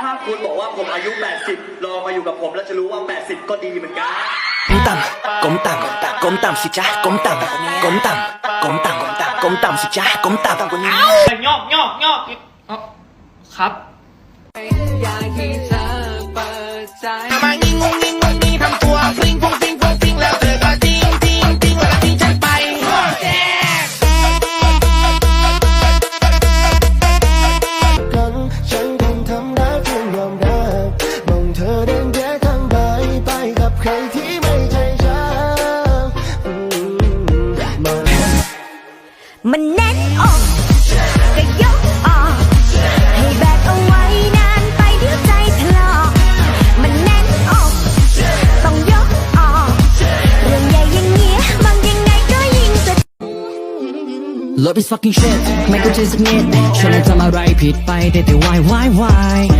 ถ้าคุณบอกว่าผมอายุ 80 ลองมาอยู่กับผมแล้วจะรู้ว่า 80 ก็ดีเหมือนกัน ก้มต่ำก้มต่ำก้มต่ำสิจ๊ะก้มต่ำก้มต่ำก้มต่ำก้มต่ำสิจ๊ะก้มต่ำกว่านี้ งอกงอกงอกอ๋อครับมางิงงงงิงงง Love is fucking shit ไม่เข้าใจสักนิดฉันนั้นทำอะไรผิดไปแต่แต่ why why why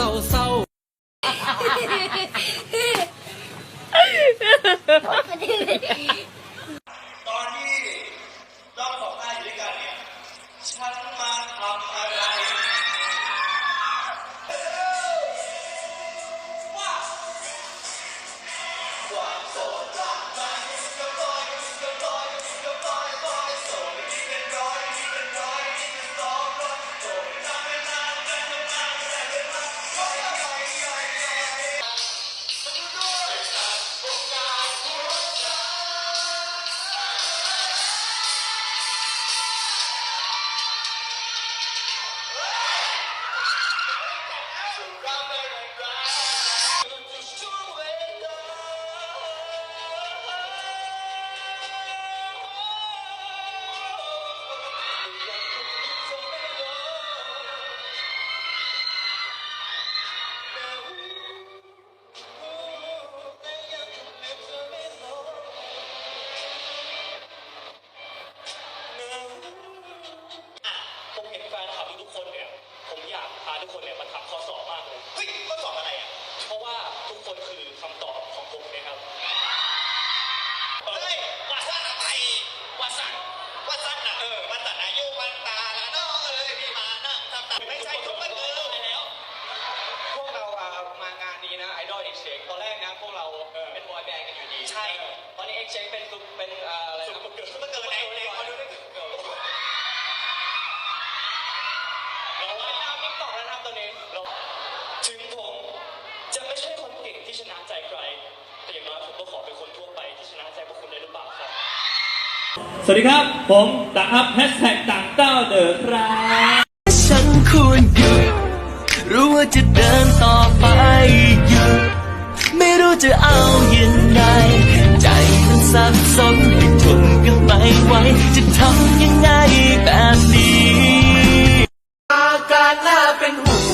ตั้ ทุกคนเนี่ยมาทำข้อสอบมากเลยเฮ้ยข้อสอบอะไรอะเพราะว่าทุกคนคือคำตอบของผมนะครับเฮ้ยว่าสั้นอะไรว่าสั้นว่าสั้นนะเออวันตัดอายุวันตาละเนาะเอ้ยพี่มานั่งทำตาไม่ใช่ทุกคนเลยแล้วพวกเราอะมางานนี้นะไอดอลเอ็กเชนตอนแรกนะพวกเราเป็นบอยแบนด์กันอยู่ดีใช่ตอนนี้เอ็กเชนเป็นซุปเป็นอ่าอะไรนะซุปเกิร์ลซุปเกิร์ลไหนไหนขอดูด้วย ที่ชนะใจใครแต่อย่างน้อยผมก็ขอเป็นคนทั่วไปที่ชนะใจพวกคุณได้หรือเปล่าครับ สวัสดีครับ ผมต่างอัพแฮชแท็กต่างเต้าเดอะครับฉันควรหยุดรู้ว่าจะเดินต่อไปหยุดไม่รู้จะเอายังไงใจมันสับสนไม่ทนกันไม่ไหวจะทำยังไงแบบนี้อาการน่าเป็นห่วง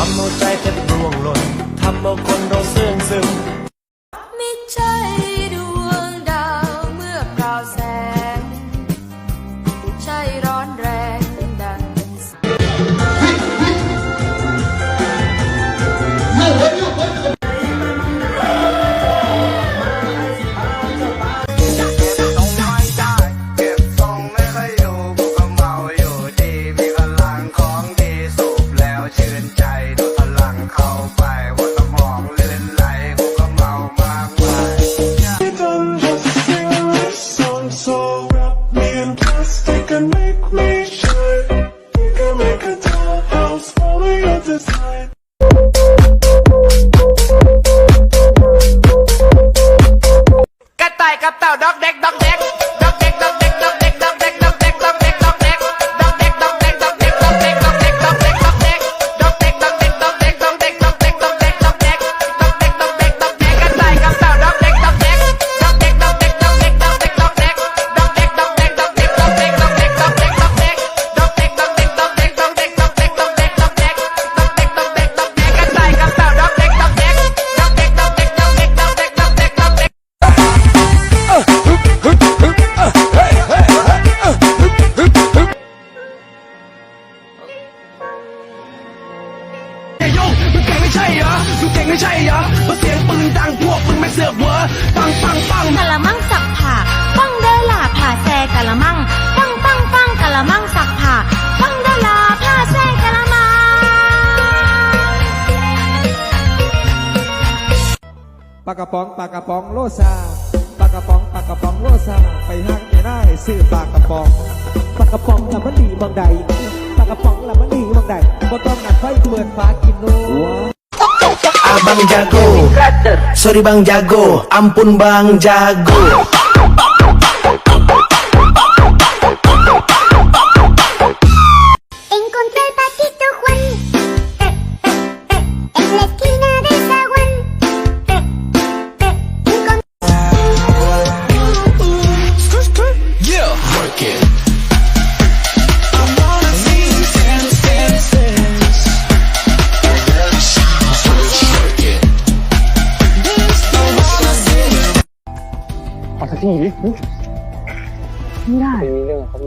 ทำเอาใจแทบร่วงหล่นทำเอาคนเราเสื่องซึมไม่ใจ ครับเต้าด็อกแดกด็อกแดกากระป๋องปากกระป๋องโลซาปากกระป๋องปากกระป๋องโลซาไปห้างไม่ได้ซื้อปากกระป๋องปากกระป๋องละมันดีบางใดปากกระป๋องละมันดีบางใดบ่ต้องนัดไฟเปิดฟ้ากินโน้ Abang jago Sorry bang jago Ampun bang jago ีไม่ได้ เป็เรื่องเขา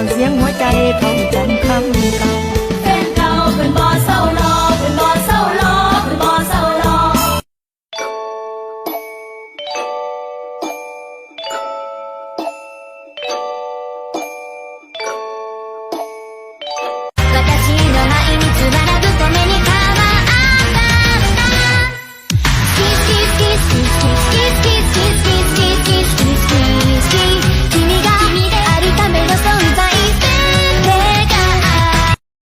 ฟังเสียงหัวใจของใจ